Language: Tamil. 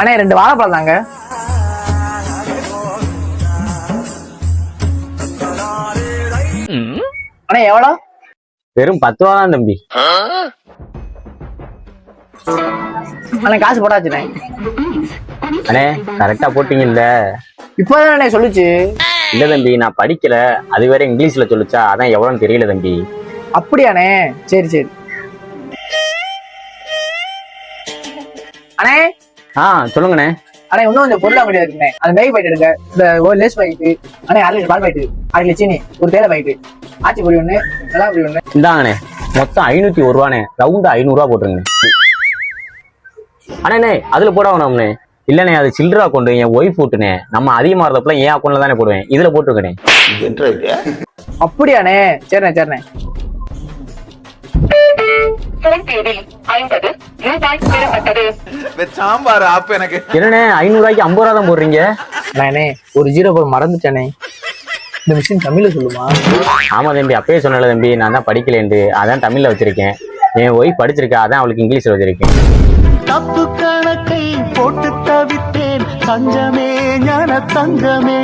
அண்ணே ரெண்டு வாழைப்பழம் தாங்க. அண்ணே எவ்வளோ? வெறும் பத்து ரூபா தான் தம்பி. அண்ணே காசு போட்டாச்சுண்ணே அண்ணே. கரெக்டா போட்டீங்கல்ல. இப்போதான் அண்ணே சொல்லுச்சு. இல்ல தம்பி நான் படிக்கல. அது வேற இங்கிலீஷ்ல சொல்லுச்சா? அதான் எவ்வளவுன்னு தெரியல தம்பி. அப்படியாண்ணே சரி சரி. அண்ணே ஆ சொல்லுங்கண்ணே. அண்ணே இன்னும் கொஞ்சம் பொருள் இருக்குண்ணே. அந்த மேகி எடுங்க. இந்த ஒரு லேஸ் அண்ணே அரை லிட்டர் பால் லிட்டர் சீனி. ஒரு தேயிலை பாக்கெட்டு ஆச்சி பொடி ஒன்று நல்லா பொடி ஒன்று இந்தாங்கண்ணே. மொத்தம் ஐநூத்தி ஒரு ரூபாண்ணே. ரவுண்டா ஐநூறு ரூபா போட்டுருங்க அண்ணே அதுல போட வேணாம்ண்ணே. இல்லண்ணே அது சில்லற அக்கௌண்ட் என் ஒய்ஃப் போட்டுனே நம்ம அதிகமா இருந்தப்பல என் அக்கௌண்ட்ல தானே போடுவேன். இதுல போட்டுருக்கனே அப்படியாண்ணே. சரிண்ணே சரிண்ணே. ஐம்பது ரூபாய் சாம்பார் ஆப்பு எனக்கு. என்னண்ணே ஐநூறு ரூபாய்க்கு ஐம்பது ரூபா தான் போடுறீங்க? அண்ணே ஒரு ஜீரோ போல் மறந்துட்டேனே. இந்த மிஷின் தமிழ்ல சொல்லுமா? ஆமா தம்பி அப்பயே சொன்னல தம்பி நான் தான் படிக்கலேன்ட்டு. அதான் தமிழ்ல வச்சிருக்கேன். என் ஒய்ஃப் படிச்சிருக்கா அதான் அவளுக்கு இங்கிலீஷ்ல வச்சிருக்கேன். தப்பு கணக்கை போட்டு தவித்தேன். தஞ்சமே ஞான தங்கமே